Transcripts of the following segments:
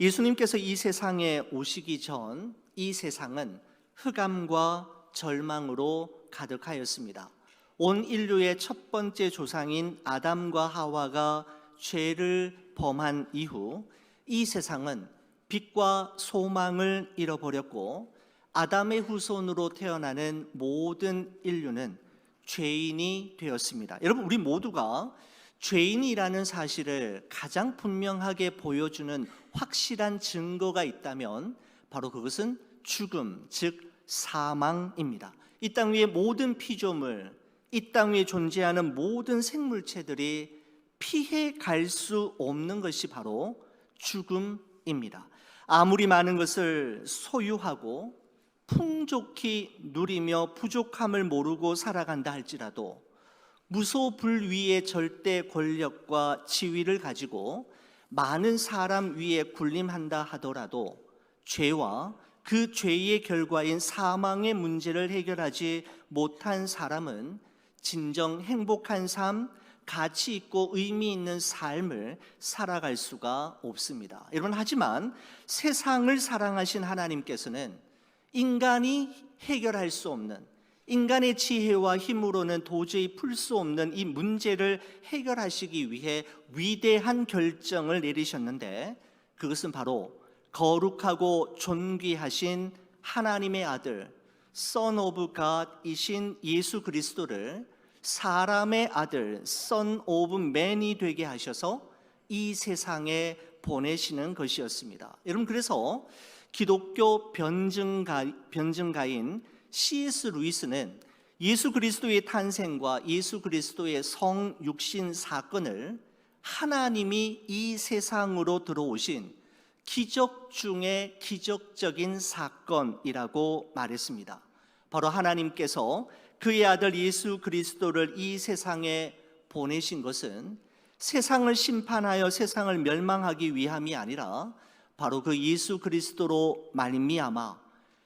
예수님께서 이 세상에 오시기 전 이 세상은 흑암과 절망으로 가득하였습니다. 온 인류의 첫 번째 조상인 아담과 하와가 죄를 범한 이후 이 세상은 빛과 소망을 잃어버렸고 아담의 후손으로 태어나는 모든 인류는 죄인이 되었습니다. 여러분 우리 모두가 죄인이라는 사실을 가장 분명하게 보여주는 확실한 증거가 있다면 바로 그것은 죽음, 즉 사망입니다. 이 땅 위의 모든 피조물, 이 땅 위에 존재하는 모든 생물체들이 피해 갈 수 없는 것이 바로 죽음입니다. 아무리 많은 것을 소유하고 풍족히 누리며 부족함을 모르고 살아간다 할지라도 무소불위의 절대 권력과 지위를 가지고 많은 사람 위에 군림한다 하더라도 죄와 그 죄의 결과인 사망의 문제를 해결하지 못한 사람은 진정 행복한 삶, 가치 있고 의미 있는 삶을 살아갈 수가 없습니다. 여러분 하지만 세상을 사랑하신 하나님께서는 인간이 해결할 수 없는 인간의 지혜와 힘으로는 도저히 풀 수 없는 이 문제를 해결하시기 위해 위대한 결정을 내리셨는데 그것은 바로 거룩하고 존귀하신 하나님의 아들 Son of God이신 예수 그리스도를 사람의 아들 Son of Man이 되게 하셔서 이 세상에 보내시는 것이었습니다. 여러분 그래서 기독교 변증가, 변증가인 C.S. 루이스는 예수 그리스도의 탄생과 예수 그리스도의 성 육신 사건을 하나님이 이 세상으로 들어오신 기적 중의 기적적인 사건이라고 말했습니다. 바로 하나님께서 그의 아들 예수 그리스도를 이 세상에 보내신 것은 세상을 심판하여 세상을 멸망하기 위함이 아니라 바로 그 예수 그리스도로 말미암아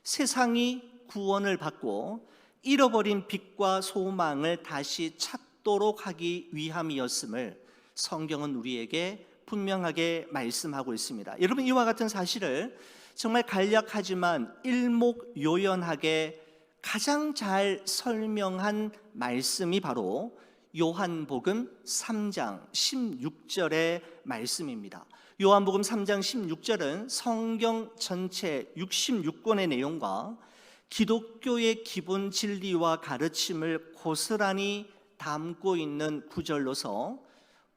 세상이 구원을 받고 잃어버린 빛과 소망을 다시 찾도록 하기 위함이었음을 성경은 우리에게 분명하게 말씀하고 있습니다. 여러분 이와 같은 사실을 정말 간략하지만 일목요연하게 가장 잘 설명한 말씀이 바로 요한복음 3장 16절의 말씀입니다. 요한복음 3장 16절은 성경 전체 66권의 내용과 기독교의 기본 진리와 가르침을 고스란히 담고 있는 구절로서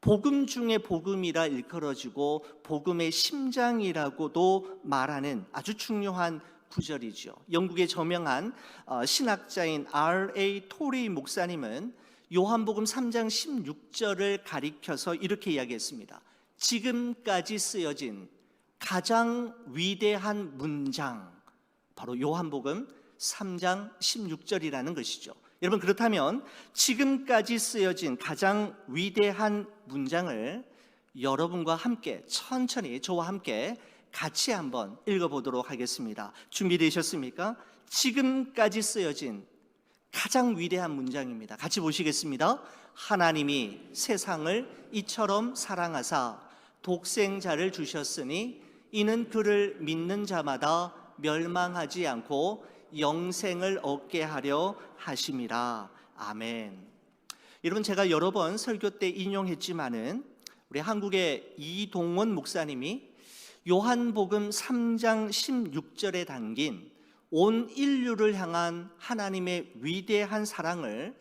복음 중에 복음이라 일컬어지고 복음의 심장이라고도 말하는 아주 중요한 구절이죠. 영국의 저명한 어, 신학자인 R.A. 토리 목사님은 요한복음 3장 16절을 가리켜서 이렇게 이야기했습니다. 지금까지 쓰여진 가장 위대한 문장 바로 요한복음 3장 16절이라는 것이죠. 여러분 그렇다면 지금까지 쓰여진 가장 위대한 문장을 여러분과 함께 천천히 저와 함께 같이 한번 읽어보도록 하겠습니다. 준비되셨습니까? 지금까지 쓰여진 가장 위대한 문장입니다. 같이 보시겠습니다. 하나님이 세상을 이처럼 사랑하사 독생자를 주셨으니 이는 그를 믿는 자마다 멸망하지 않고 영생을 얻게 하려 하심이라. 아멘. 여러분 제가 여러 번 설교 때 인용했지만은 우리 한국의 이동원 목사님이 요한복음 3장 16절에 담긴 온 인류를 향한 하나님의 위대한 사랑을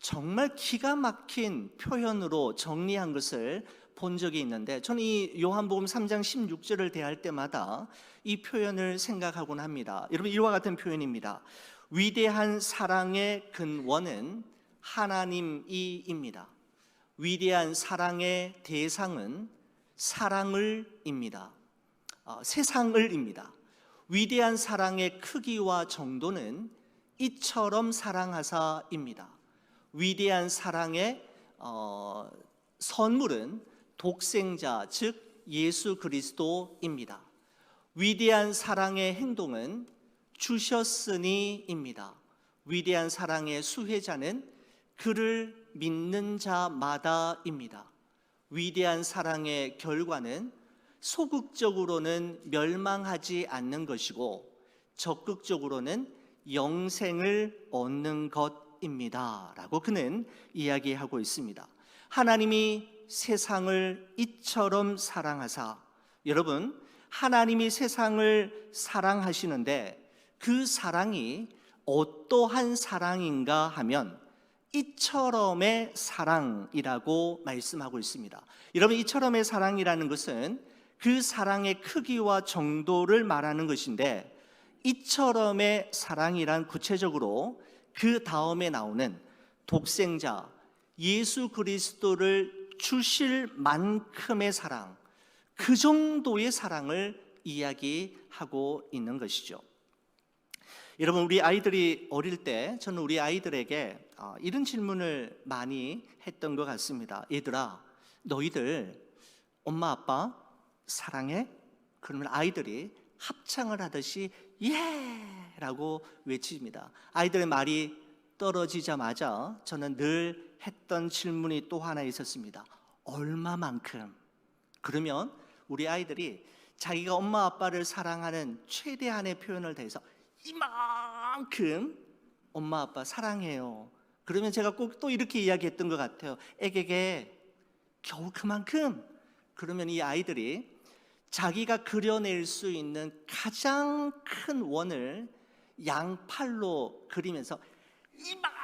정말 기가 막힌 표현으로 정리한 것을 본 적이 있는데 저는 이 요한복음 3장 16절을 대할 때마다 이 표현을 생각하곤 합니다. 여러분 이와 같은 표현입니다. 위대한 사랑의 근원은 하나님이입니다. 위대한 사랑의 대상은 사랑을입니다. 어, 세상을입니다. 위대한 사랑의 크기와 정도는 이처럼 사랑하사입니다. 위대한 사랑의 어, 선물은 독생자 즉 예수 그리스도입니다. 위대한 사랑의 행동은 주셨으니입니다. 위대한 사랑의 수혜자는 그를 믿는 자마다입니다. 위대한 사랑의 결과는 소극적으로는 멸망하지 않는 것이고 적극적으로는 영생을 얻는 것입니다 라고 그는 이야기하고 있습니다. 하나님이 세상을 이처럼 사랑하사 여러분 하나님이 세상을 사랑하시는데 그 사랑이 어떠한 사랑인가 하면 이처럼의 사랑이라고 말씀하고 있습니다. 여러분 이처럼의 사랑이라는 것은 그 사랑의 크기와 정도를 말하는 것인데 이처럼의 사랑이란 구체적으로 그 다음에 나오는 독생자 예수 그리스도를 주실 만큼의 사랑 그 정도의 사랑을 이야기하고 있는 것이죠. 여러분 우리 아이들이 어릴 때 저는 우리 아이들에게 어, 이런 질문을 많이 했던 것 같습니다. 얘들아, 너희들 엄마 아빠 사랑해? 그러면 아이들이 합창을 하듯이 예 라고 외칩니다. 아이들의 말이 떨어지자마자 저는 늘 했던 질문이 또 하나 있었습니다. 얼마만큼? 그러면 우리 아이들이 자기가 엄마 아빠를 사랑하는 최대한의 표현을 대해서 이만큼 엄마 아빠 사랑해요. 그러면 제가 꼭 또 이렇게 이야기했던 것 같아요. 애에게 겨우 그만큼. 그러면 이 아이들이 자기가 그려낼 수 있는 가장 큰 원을 양팔로 그리면서 이만큼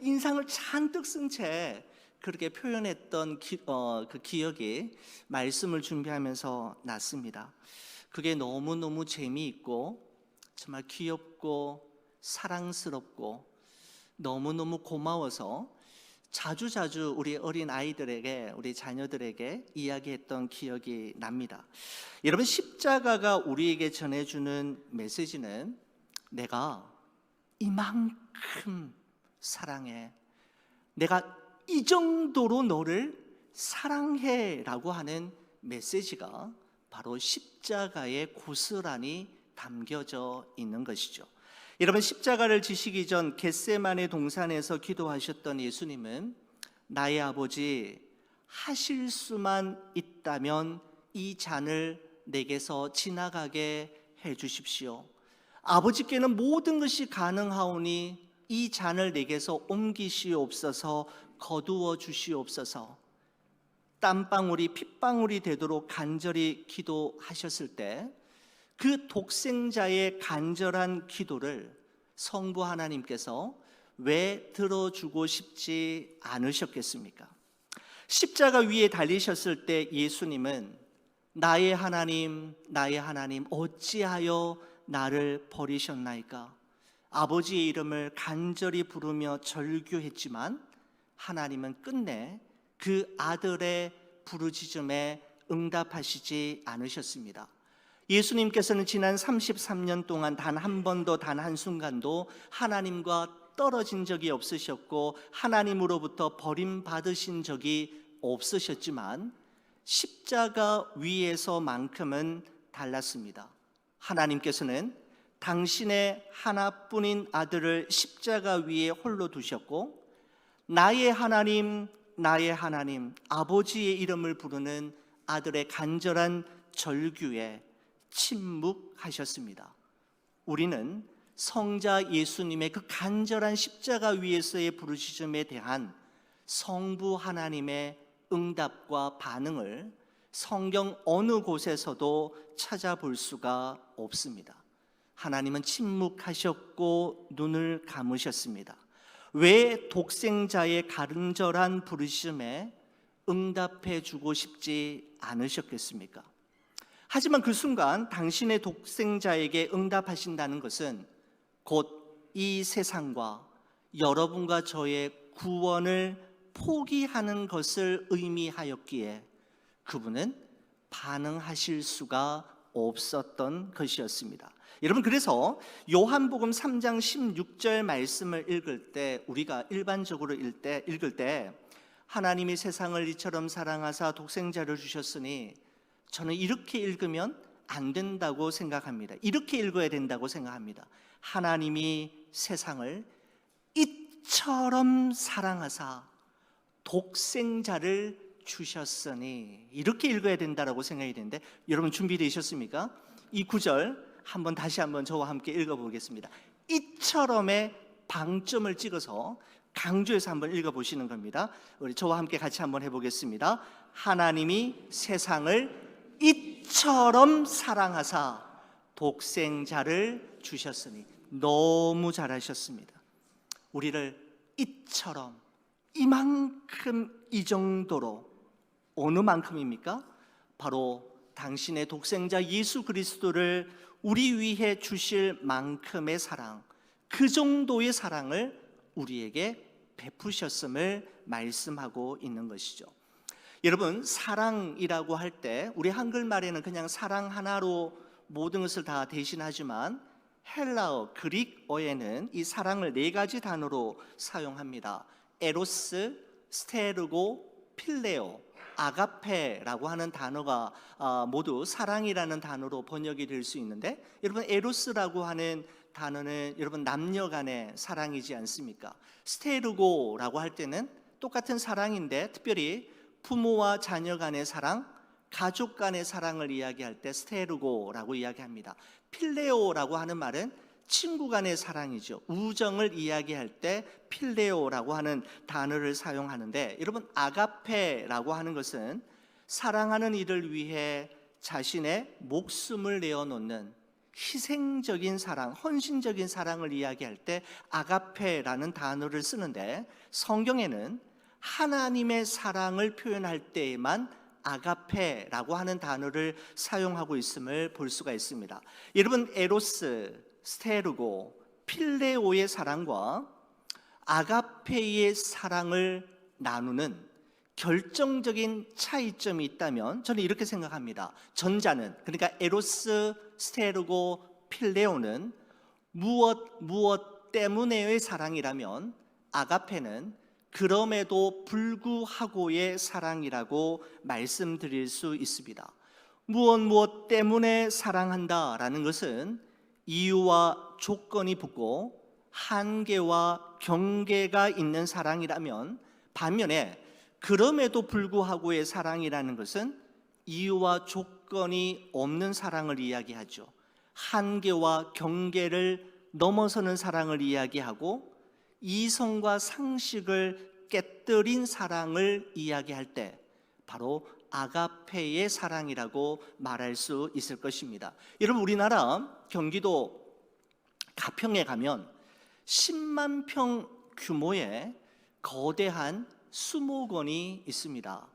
인상을 잔뜩 쓴 채 그렇게 표현했던 기, 어, 그 기억이 말씀을 준비하면서 났습니다. 그게 너무너무 재미있고 정말 귀엽고 사랑스럽고 너무너무 고마워서 자주자주 우리 어린 아이들에게 우리 자녀들에게 이야기했던 기억이 납니다. 여러분 십자가가 우리에게 전해주는 메시지는 내가 이만큼 사랑해. 내가 이 정도로 너를 사랑해 라고 하는 메시지가 바로 십자가의 고스란히 담겨져 있는 것이죠. 여러분 십자가를 지시기 전 겟세만의 동산에서 기도하셨던 예수님은 나의 아버지 하실 수만 있다면 이 잔을 내게서 지나가게 해 주십시오. 아버지께는 모든 것이 가능하오니 이 잔을 내게서 옮기시옵소서 거두어 주시옵소서. 땀방울이 핏방울이 되도록 간절히 기도하셨을 때 그 독생자의 간절한 기도를 성부 하나님께서 왜 들어주고 싶지 않으셨겠습니까? 십자가 위에 달리셨을 때 예수님은 나의 하나님, 나의 하나님, 어찌하여 나를 버리셨나이까? 아버지의 이름을 간절히 부르며 절규했지만 하나님은 끝내 그 아들의 부르짖음에 응답하시지 않으셨습니다. 예수님께서는 지난 33년 동안 단 한 번도 단 한 순간도 하나님과 떨어진 적이 없으셨고 하나님으로부터 버림받으신 적이 없으셨지만 십자가 위에서만큼은 달랐습니다. 하나님께서는 당신의 하나뿐인 아들을 십자가 위에 홀로 두셨고 나의 하나님 나의 하나님 아버지의 이름을 부르는 아들의 간절한 절규에 침묵하셨습니다. 우리는 성자 예수님의 그 간절한 십자가 위에서의 부르짖음에 대한 성부 하나님의 응답과 반응을 성경 어느 곳에서도 찾아볼 수가 없습니다. 하나님은 침묵하셨고 눈을 감으셨습니다. 왜 독생자의 간절한 부르심에 응답해 주고 싶지 않으셨겠습니까? 하지만 그 순간 당신의 독생자에게 응답하신다는 것은 곧 이 세상과 여러분과 저의 구원을 포기하는 것을 의미하였기에 그분은 반응하실 수가 없었던 것이었습니다. 여러분 그래서 요한복음 3장 16절 말씀을 읽을 때 우리가 일반적으로 읽을 때 읽을 때 하나님이 세상을 이처럼 사랑하사 독생자를 주셨으니 저는 이렇게 읽으면 안 된다고 생각합니다. 이렇게 읽어야 된다고 생각합니다. 하나님이 세상을 이처럼 사랑하사 독생자를 주셨으니 이렇게 읽어야 된다라고 생각이 되는데 여러분 준비되셨습니까? 이 구절 한번 다시 한번 저와 함께 읽어보겠습니다. 이처럼의 방점을 찍어서 강조해서 한번 읽어보시는 겁니다. 우리 저와 함께 같이 한번 해보겠습니다. 하나님이 세상을 이처럼 사랑하사 독생자를 주셨으니 너무 잘하셨습니다. 우리를 이처럼 이만큼 이 정도로 어느 만큼입니까? 바로 당신의 독생자 예수 그리스도를 우리 위해 주실 만큼의 사랑, 그 정도의 사랑을 우리에게 베푸셨음을 말씀하고 있는 것이죠. 여러분, 사랑이라고 할 때 우리 한글말에는 그냥 사랑 하나로 모든 것을 다 대신하지만 헬라어, 그릭어에는 이 사랑을 네 가지 단어로 사용합니다. 에로스, 스테르고, 필레오, 아가페라고 하는 단어가 아, 모두 사랑이라는 단어로 번역이 될 수 있는데 여러분 에로스라고 하는 단어는 여러분 남녀 간의 사랑이지 않습니까? 스테르고라고 할 때는 똑같은 사랑인데 특별히 부모와 자녀 간의 사랑, 가족 간의 사랑을 이야기할 때 스테르고라고 이야기합니다. 필레오라고 하는 말은 친구 간의 사랑이죠. 우정을 이야기할 때 필레오라고 하는 단어를 사용하는데 여러분 아가페라고 하는 것은 사랑하는 이를 위해 자신의 목숨을 내어놓는 희생적인 사랑, 헌신적인 사랑을 이야기할 때 아가페라는 단어를 쓰는데 성경에는 하나님의 사랑을 표현할 때에만 아가페라고 하는 단어를 사용하고 있음을 볼 수가 있습니다. 여러분 에로스, 스테르고, 필레오의 사랑과 아가페의 사랑을 나누는 결정적인 차이점이 있다면 저는 이렇게 생각합니다. 전자는 그러니까 에로스, 스테르고, 필레오는 무엇 무엇 때문에의 사랑이라면 아가페는 그럼에도 불구하고의 사랑이라고 말씀드릴 수 있습니다. 무엇 무엇 때문에 사랑한다라는 것은 이유와 조건이 붙고 한계와 경계가 있는 사랑이라면 반면에 그럼에도 불구하고의 사랑이라는 것은 이유와 조건이 없는 사랑을 이야기하죠. 한계와 경계를 넘어서는 사랑을 이야기하고 이성과 상식을 깨뜨린 사랑을 이야기할 때 바로 아가페의 사랑이라고 말할 수 있을 것입니다. 여러분 우리나라 경기도 가평에 가면 10만 평 규모의 거대한 수목원이 있습니다.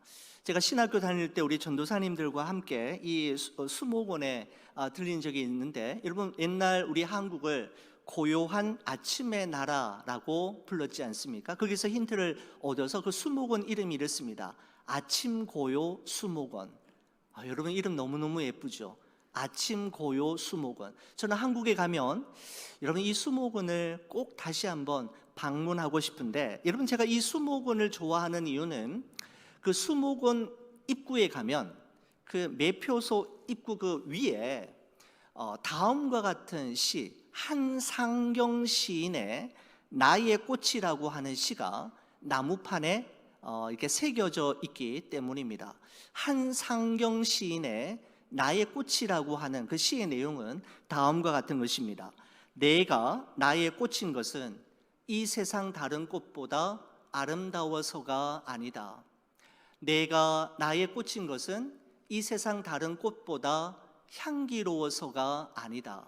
제가 신학교 다닐 때 우리 전도사님들과 함께 이 수- 어, 수목원에 아, 들린 적이 있는데 여러분 옛날 우리 한국을 고요한 아침의 나라라고 불렀지 않습니까? 거기서 힌트를 얻어서 그 수목원 이름이 이렇습니다. 아침 고요 수목원. 아, 여러분 이름 너무너무 예쁘죠? 아침 고요 수목원. 저는 한국에 가면 여러분 이 수목원을 꼭 다시 한번 방문하고 싶은데 여러분 제가 이 수목원을 좋아하는 이유는 그 수목원 입구에 가면 그 매표소 입구 그 위에 어, 다음과 같은 시 한상경 시인의 나의 꽃이라고 하는 시가 나무판에 어, 이렇게 새겨져 있기 때문입니다. 한 상경 시인의 나의 꽃이라고 하는 그 시의 내용은 다음과 같은 것입니다. 내가 나의 꽃인 것은 이 세상 다른 꽃보다 아름다워서가 아니다. 내가 나의 꽃인 것은 이 세상 다른 꽃보다 향기로워서가 아니다.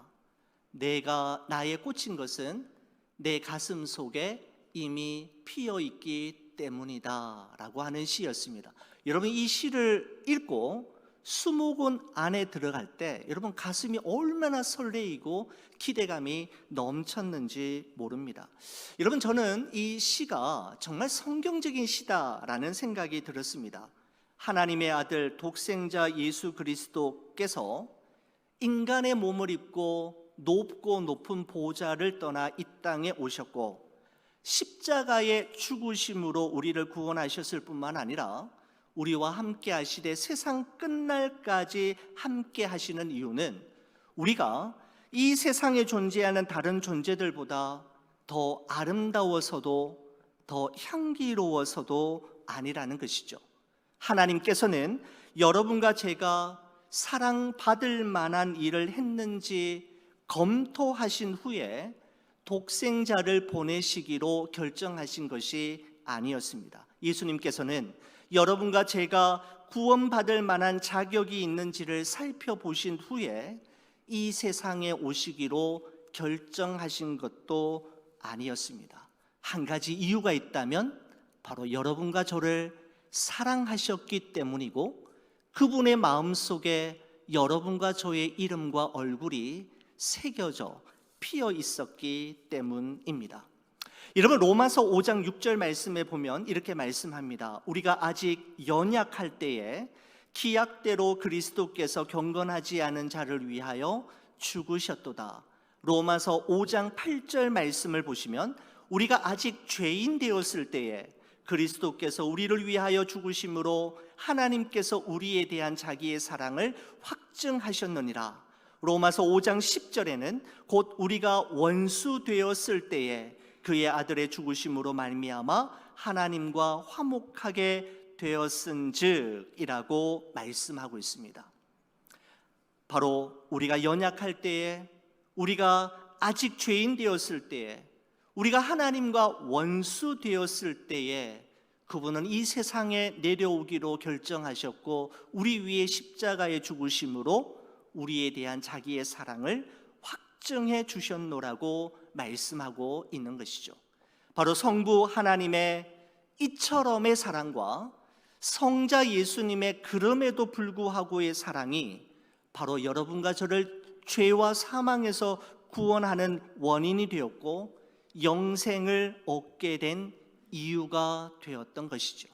내가 나의 꽃인 것은 내 가슴 속에 이미 피어 있기 때문이다 라고 하는 시였습니다. 여러분 이 시를 읽고 수목원 안에 들어갈 때 여러분 가슴이 얼마나 설레이고 기대감이 넘쳤는지 모릅니다. 여러분 저는 이 시가 정말 성경적인 시다라는 생각이 들었습니다. 하나님의 아들 독생자 예수 그리스도께서 인간의 몸을 입고 높고 높은 보좌를 떠나 이 땅에 오셨고 십자가의 죽으심으로 우리를 구원하셨을 뿐만 아니라 우리와 함께 하시되 세상 끝날까지 함께 하시는 이유는 우리가 이 세상에 존재하는 다른 존재들보다 더 아름다워서도 더 향기로워서도 아니라는 것이죠. 하나님께서는 여러분과 제가 사랑받을 만한 일을 했는지 검토하신 후에 독생자를 보내시기로 결정하신 것이 아니었습니다. 예수님께서는 여러분과 제가 구원받을 만한 자격이 있는지를 살펴보신 후에 이 세상에 오시기로 결정하신 것도 아니었습니다. 한 가지 이유가 있다면 바로 여러분과 저를 사랑하셨기 때문이고 그분의 마음 속에 여러분과 저의 이름과 얼굴이 새겨져 피어 있었기 때문입니다. 여러분 로마서 5장 6절 말씀에 보면 이렇게 말씀합니다. 우리가 아직 연약할 때에 기약대로 그리스도께서 경건하지 않은 자를 위하여 죽으셨도다. 로마서 5장 8절 말씀을 보시면 우리가 아직 죄인 되었을 때에 그리스도께서 우리를 위하여 죽으심으로 하나님께서 우리에 대한 자기의 사랑을 확증하셨느니라. 로마서 5장 10절에는 곧 우리가 원수 되었을 때에 그의 아들의 죽으심으로 말미암아 하나님과 화목하게 되었은즉이라고 말씀하고 있습니다. 바로 우리가 연약할 때에 우리가 아직 죄인 되었을 때에 우리가 하나님과 원수 되었을 때에 그분은 이 세상에 내려오기로 결정하셨고 우리 위에 십자가에 죽으심으로 우리에 대한 자기의 사랑을 확증해 주셨노라고 말씀하고 있는 것이죠. 바로 성부 하나님의 이처럼의 사랑과 성자 예수님의 그럼에도 불구하고의 사랑이 바로 여러분과 저를 죄와 사망에서 구원하는 원인이 되었고 영생을 얻게 된 이유가 되었던 것이죠.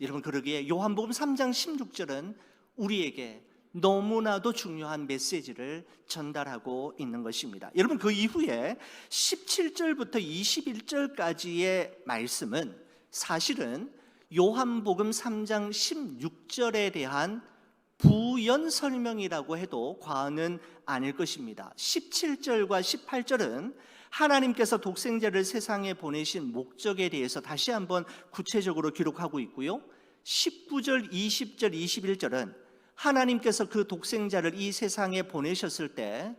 여러분 그러기에 요한복음 3장 16절은 우리에게 너무나도 중요한 메시지를 전달하고 있는 것입니다. 여러분 그 이후에 17절부터 21절까지의 말씀은 사실은 요한복음 3장 16절에 대한 부연 설명이라고 해도 과언은 아닐 것입니다. 17절과 18절은 하나님께서 독생자를 세상에 보내신 목적에 대해서 다시 한번 구체적으로 기록하고 있고요. 19절, 20절, 21절은 하나님께서 그 독생자를 이 세상에 보내셨을 때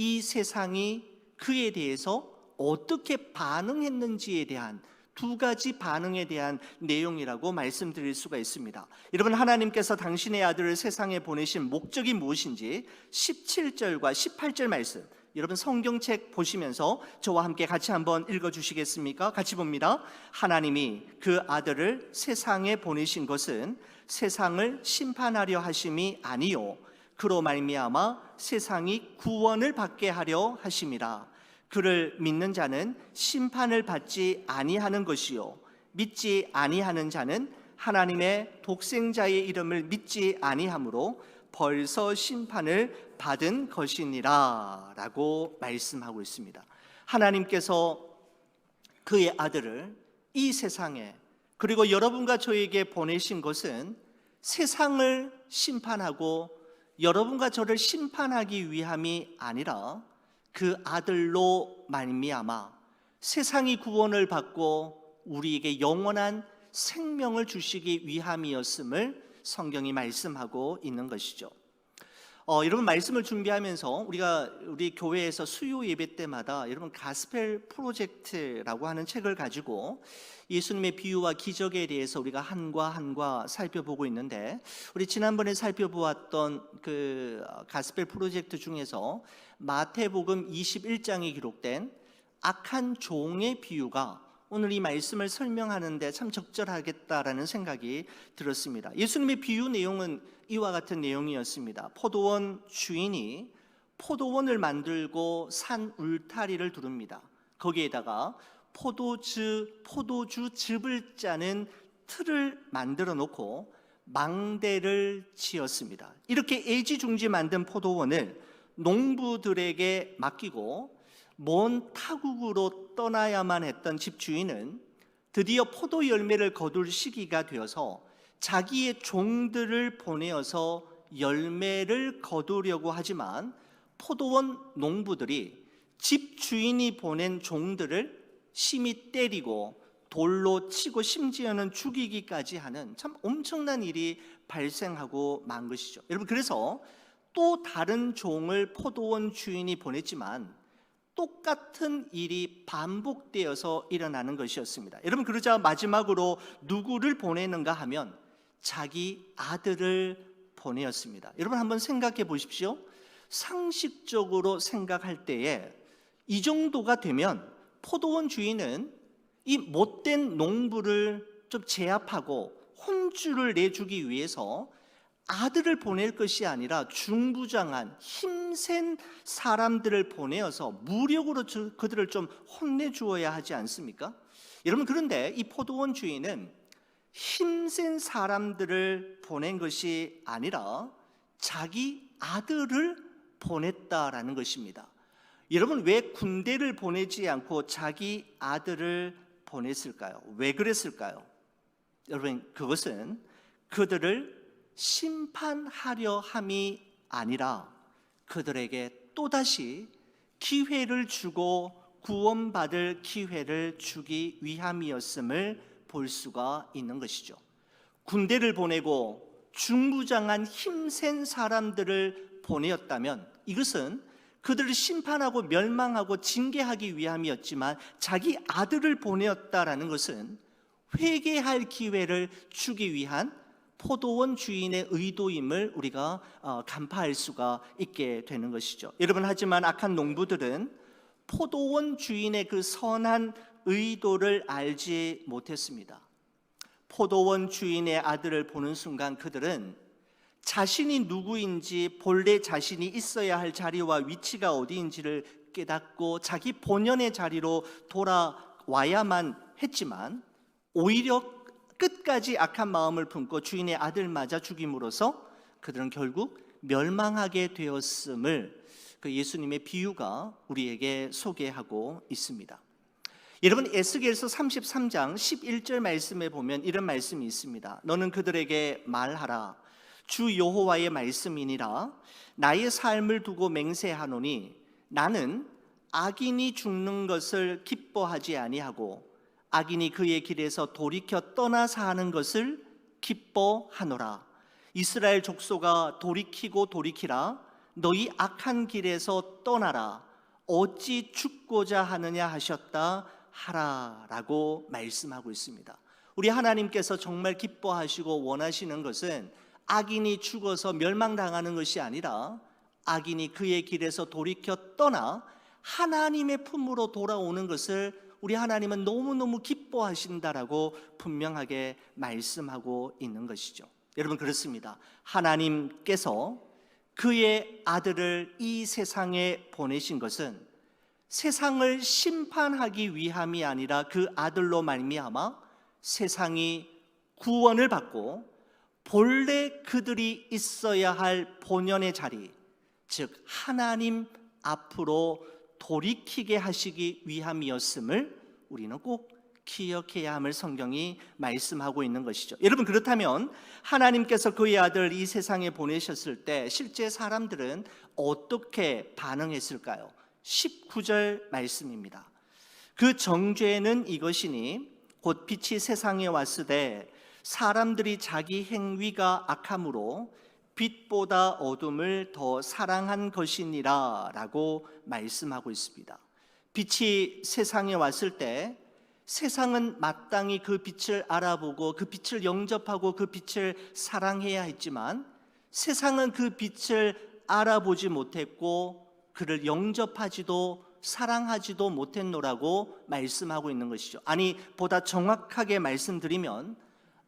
이 세상이 그에 대해서 어떻게 반응했는지에 대한 두 가지 반응에 대한 내용이라고 말씀드릴 수가 있습니다. 여러분 하나님께서 당신의 아들을 세상에 보내신 목적이 무엇인지 17절과 18절 말씀 여러분 성경책 보시면서 저와 함께 같이 한번 읽어 주시겠습니까? 같이 봅니다. 하나님이 그 아들을 세상에 보내신 것은 세상을 심판하려 하심이 아니요 그로 말미암아 세상이 구원을 받게 하려 하심이라. 그를 믿는 자는 심판을 받지 아니하는 것이요 믿지 아니하는 자는 하나님의 독생자의 이름을 믿지 아니하므로 벌써 심판을 받은 것이니라라고 말씀하고 있습니다. 하나님께서 그의 아들을 이 세상에 그리고 여러분과 저에게 보내신 것은 세상을 심판하고 여러분과 저를 심판하기 위함이 아니라 그 아들로 말미암아 세상이 구원을 받고 우리에게 영원한 생명을 주시기 위함이었음을 성경이 말씀하고 있는 것이죠. 어, 여러분 말씀을 준비하면서 우리가 우리 교회에서 수요 예배 때마다 여러분 가스펠 프로젝트라고 하는 책을 가지고 예수님의 비유와 기적에 대해서 우리가 한과 한과 살펴보고 있는데 우리 지난번에 살펴보았던 그 가스펠 프로젝트 중에서 마태복음 21장에 기록된 악한 종의 비유가 오늘 이 말씀을 설명하는데 참 적절하겠다라는 생각이 들었습니다. 예수님의 비유 내용은 이와 같은 내용이었습니다. 포도원 주인이 포도원을 만들고 산 울타리를 두릅니다. 거기에다가 포도주 포도주 즙을 짜는 틀을 만들어 놓고 망대를 지었습니다. 이렇게 애지중지 만든 포도원을 농부들에게 맡기고 먼 타국으로 떠나야만 했던 집주인은 드디어 포도 열매를 거둘 시기가 되어서 자기의 종들을 보내어서 열매를 거두려고 하지만 포도원 농부들이 집주인이 보낸 종들을 심히 때리고 돌로 치고 심지어는 죽이기까지 하는 참 엄청난 일이 발생하고 만 것이죠. 여러분 그래서 또 다른 종을 포도원 주인이 보냈지만 똑같은 일이 반복되어서 일어나는 것이었습니다. 여러분 그러자 마지막으로 누구를 보내는가 하면 자기 아들을 보내었습니다. 여러분 한번 생각해 보십시오. 상식적으로 생각할 때에 이 정도가 되면 포도원 주인은 이 못된 농부를 좀 제압하고 혼주를 내주기 위해서 아들을 보낼 것이 아니라 중부장한 힘센 사람들을 보내어서 무력으로 저- 그들을 좀 혼내 주어야 하지 않습니까? 여러분 그런데 이 포도원 주인은 힘센 사람들을 보낸 것이 아니라 자기 아들을 보냈다라는 것입니다. 여러분 왜 군대를 보내지 않고 자기 아들을 보냈을까요? 왜 그랬을까요? 여러분 그것은 그들을 심판하려 함이 아니라 그들에게 또다시 기회를 주고 구원받을 기회를 주기 위함이었음을 볼 수가 있는 것이죠. 군대를 보내고 중부장한 힘센 사람들을 보내었다면 이것은 그들을 심판하고 멸망하고 징계하기 위함이었지만 자기 아들을 보내었다라는 것은 회개할 기회를 주기 위한 포도원 주인의 의도임을 우리가 어, 간파할 수가 있게 되는 것이죠. 여러분 하지만 악한 농부들은 포도원 주인의 그 선한 의도를 알지 못했습니다. 포도원 주인의 아들을 보는 순간 그들은 자신이 누구인지 본래 자신이 있어야 할 자리와 위치가 어디인지를 깨닫고 자기 본연의 자리로 돌아와야만 했지만 오히려 끝까지 악한 마음을 품고 주인의 아들 맞아 죽임으로써 그들은 결국 멸망하게 되었음을 그 예수님의 비유가 우리에게 소개하고 있습니다. 여러분 에스겔서 33장 11절 말씀에 보면 이런 말씀이 있습니다. 너는 그들에게 말하라. 주 여호와의 말씀이니라. 나의 삶을 두고 맹세하노니 나는 악인이 죽는 것을 기뻐하지 아니하고 악인이 그의 길에서 돌이켜 떠나 사는 것을 기뻐하노라. 이스라엘 족속아 돌이키고 돌이키라. 너희 악한 길에서 떠나라. 어찌 죽고자 하느냐 하셨다 하라라고 말씀하고 있습니다. 우리 하나님께서 정말 기뻐하시고 원하시는 것은 악인이 죽어서 멸망당하는 것이 아니라 악인이 그의 길에서 돌이켜 떠나 하나님의 품으로 돌아오는 것을 우리 하나님은 너무너무 기뻐하신다라고 분명하게 말씀하고 있는 것이죠. 여러분 그렇습니다. 하나님께서 그의 아들을 이 세상에 보내신 것은 세상을 심판하기 위함이 아니라 그 아들로 말미암아 세상이 구원을 받고 본래 그들이 있어야 할 본연의 자리, 즉 하나님 앞으로 돌이키게 하시기 위함이었음을 우리는 꼭 기억해야 함을 성경이 말씀하고 있는 것이죠. 여러분 그렇다면 하나님께서 그의 아들 이 세상에 보내셨을 때 실제 사람들은 어떻게 반응했을까요? 19절 말씀입니다. 그 정죄는 이것이니 곧 빛이 세상에 왔으되 사람들이 자기 행위가 악함으로 빛보다 어둠을 더 사랑한 것이니라 라고 말씀하고 있습니다. 빛이 세상에 왔을 때 세상은 마땅히 그 빛을 알아보고 그 빛을 영접하고 그 빛을 사랑해야 했지만 세상은 그 빛을 알아보지 못했고 그를 영접하지도 사랑하지도 못했노라고 말씀하고 있는 것이죠. 아니 보다 정확하게 말씀드리면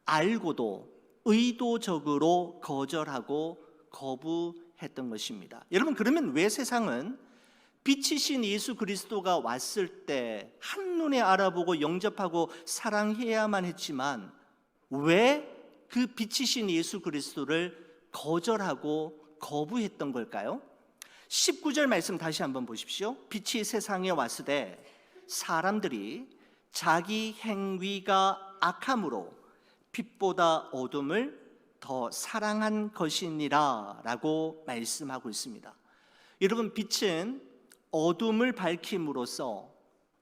알고도 의도적으로 거절하고 거부했던 것입니다. 여러분 그러면 왜 세상은 빛이신 예수 그리스도가 왔을 때 한눈에 알아보고 영접하고 사랑해야만 했지만 왜 그 빛이신 예수 그리스도를 거절하고 거부했던 걸까요? 19절 말씀 다시 한번 보십시오. 빛이 세상에 왔으되 사람들이 자기 행위가 악함으로 빛보다 어둠을 더 사랑한 것이니라 라고 말씀하고 있습니다. 여러분 빛은 어둠을 밝힘으로써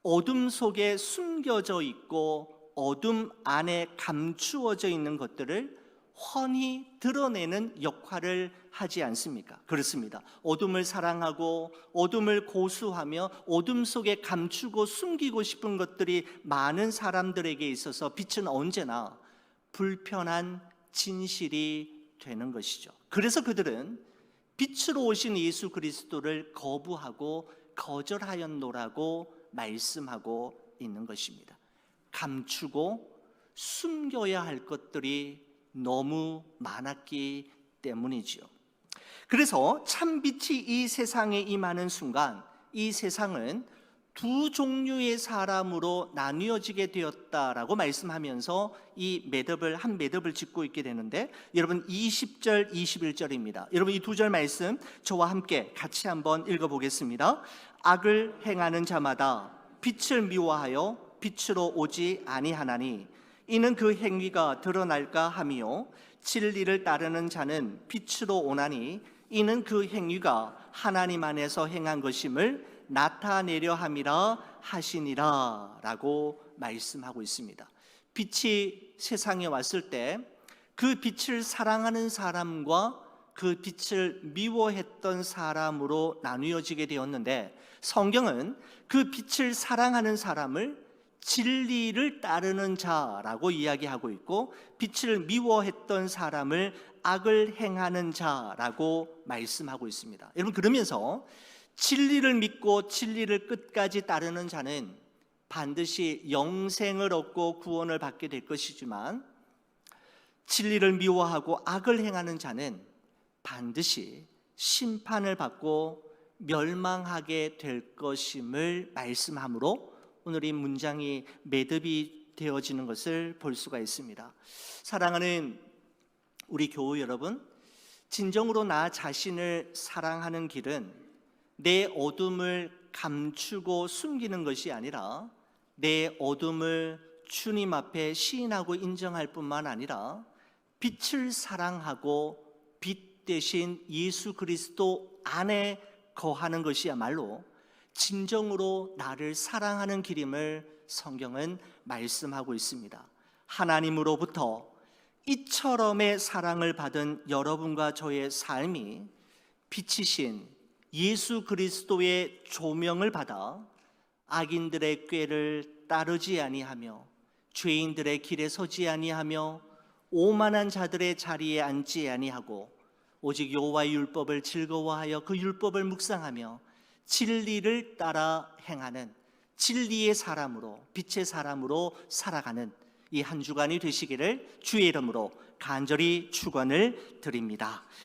어둠 속에 숨겨져 있고 어둠 안에 감추어져 있는 것들을 훤히 드러내는 역할을 하지 않습니까? 그렇습니다. 어둠을 사랑하고 어둠을 고수하며 어둠 속에 감추고 숨기고 싶은 것들이 많은 사람들에게 있어서 빛은 언제나 불편한 진실이 되는 것이죠. 그래서 그들은 빛으로 오신 예수 그리스도를 거부하고 거절하였노라고 말씀하고 있는 것입니다. 감추고 숨겨야 할 것들이 너무 많았기 때문이지요. 그래서 참 빛이 이 세상에 임하는 순간 이 세상은 두 종류의 사람으로 나뉘어지게 되었다라고 말씀하면서 이 매듭을 한 매듭을 짓고 있게 되는데 여러분 20절 21절입니다. 여러분 이 두 절 말씀 저와 함께 같이 한번 읽어 보겠습니다. 악을 행하는 자마다 빛을 미워하여 빛으로 오지 아니하나니 이는 그 행위가 드러날까 함이요 진리를 따르는 자는 빛으로 오나니 이는 그 행위가 하나님 안에서 행한 것임을 나타내려 함이라 하시니라라고 말씀하고 있습니다. 빛이 세상에 왔을 때 그 빛을 사랑하는 사람과 그 빛을 미워했던 사람으로 나누어지게 되었는데 성경은 그 빛을 사랑하는 사람을 진리를 따르는 자라고 이야기하고 있고 빛을 미워했던 사람을 악을 행하는 자라고 말씀하고 있습니다. 여러분 그러면서 진리를 믿고 진리를 끝까지 따르는 자는 반드시 영생을 얻고 구원을 받게 될 것이지만 진리를 미워하고 악을 행하는 자는 반드시 심판을 받고 멸망하게 될 것임을 말씀하므로 오늘 이 문장이 매듭이 되어지는 것을 볼 수가 있습니다. 사랑하는 우리 교우 여러분, 진정으로 나 자신을 사랑하는 길은 내 어둠을 감추고 숨기는 것이 아니라 내 어둠을 주님 앞에 시인하고 인정할 뿐만 아니라 빛을 사랑하고 빛 대신 예수 그리스도 안에 거하는 것이야말로 진정으로 나를 사랑하는 길임을 성경은 말씀하고 있습니다. 하나님으로부터 이처럼의 사랑을 받은 여러분과 저의 삶이 빛이신 예수 그리스도의 조명을 받아 악인들의 꾀를 따르지 아니하며 죄인들의 길에 서지 아니하며 오만한 자들의 자리에 앉지 아니하고 오직 여호와의 율법을 즐거워하여 그 율법을 묵상하며 진리를 따라 행하는 진리의 사람으로 빛의 사람으로 살아가는 이 한 주간이 되시기를 주의 이름으로 간절히 축원을 드립니다.